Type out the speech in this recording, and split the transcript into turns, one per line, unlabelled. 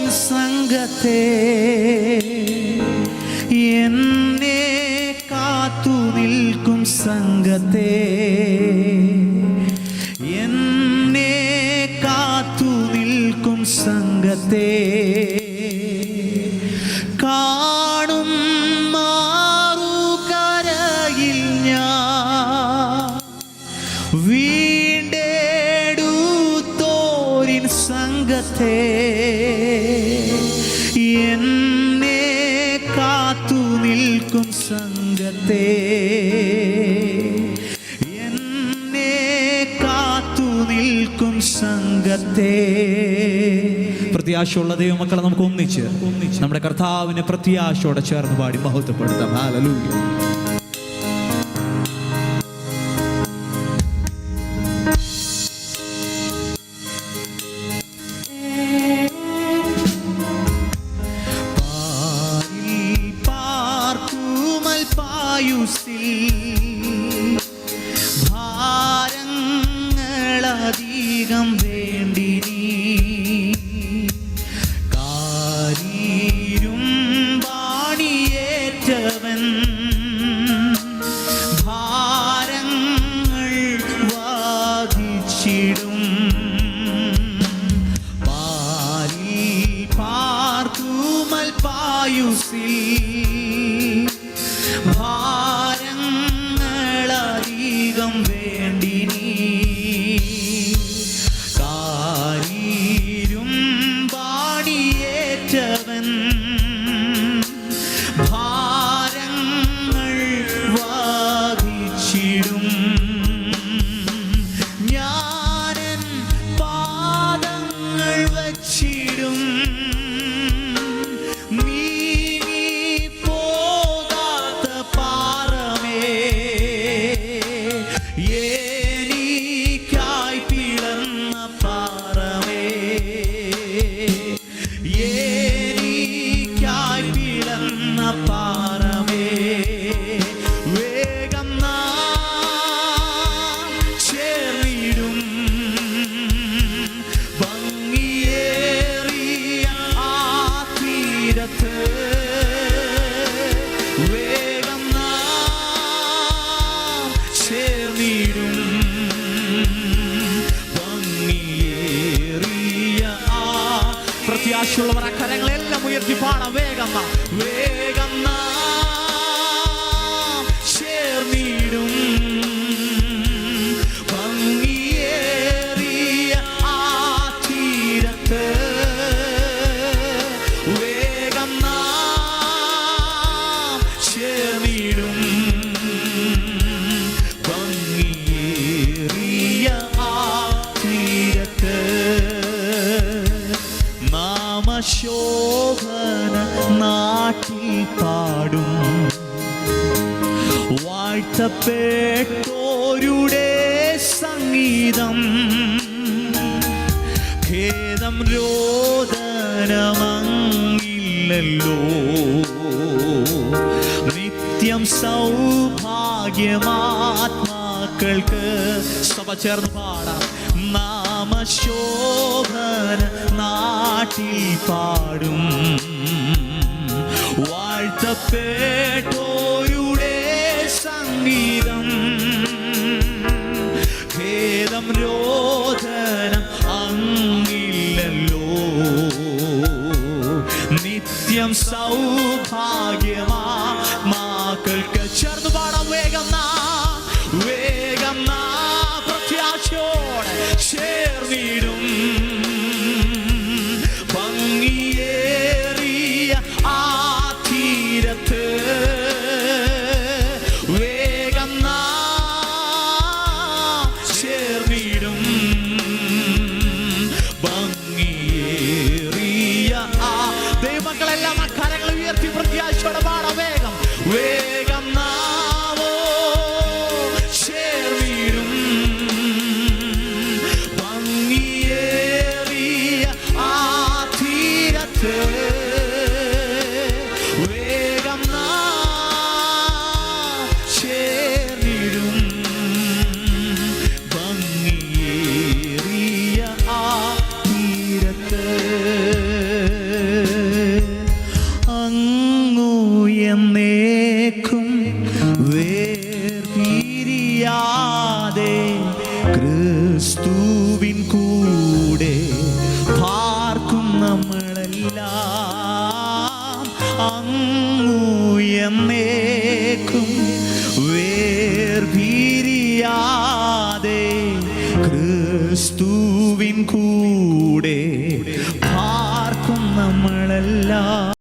നിൻ സംഘത്തെ എന്നെ കാത്തു നിൽക്കും സംഘത്തെ എന്നെ കാത്തു നിൽക്കും സംഘത്തെ ഞാൻ വീണ്ടേടു തോരിൻ എന്നെ കാത്തു നിൽക്കും സംഘത്തെ എന്നെ കാത്തു നിൽക്കും സംഘത്തെ പ്രത്യാശയുള്ള ദൈവമക്കളെ നമുക്ക് ഒന്നിച്ച് നമ്മുടെ കർത്താവിനെ പ്രത്യാശയോടെ ചേർന്ന് പാടി മഹത്വപ്പെടുത്താം. ഹാലലൂയ പാർക്കുമൽ പായുസിൽ ഭാരങ്ങളധികം വേണ്ടി നീ കാരീരും വാണിയേറ്റവൻ. ഭാരങ്ങൾ വാദിച്ചിടും. Yeah. പ്രത്യാശയുള്ളവർ ആ കരങ്ങളെല്ലാം ഉയർത്തി പാടാം. വേഗം വേഗം നാമശോഭന നാട്ടി പാടും. വാഴ്ത്തപ്പെട്ടോരുടെ സംഗീതം ഖേദം രോദനമങ്ങില്ലല്ലോ. നിത്യം സൗഭാഗ്യമാത്മാക്കൾക്ക് സഭ ചേർന്ന് പാടാം. നാമശോഭന നാട്ടിൽ പാടും. വാഴ്ത്തപ്പെട്ടോയുടെ സംഗീതം. ഭേദം രോധനം അങ്ങില്ലല്ലോ. നിത്യം സൗഭാഗ്യമാ മാക്കൾക്ക്. ചേർന്ന് പാടാം വേഗം നാ Bang ക്രിസ്തുവിൻ കൂടെ പാർക്കും നമ്മളെല്ലാം. അങ്ങുയന്നേക്കും വേർപിരിയാതെ ക്രിസ്തുവിൻ കൂടെ പാർക്കും നമ്മളെല്ലാം.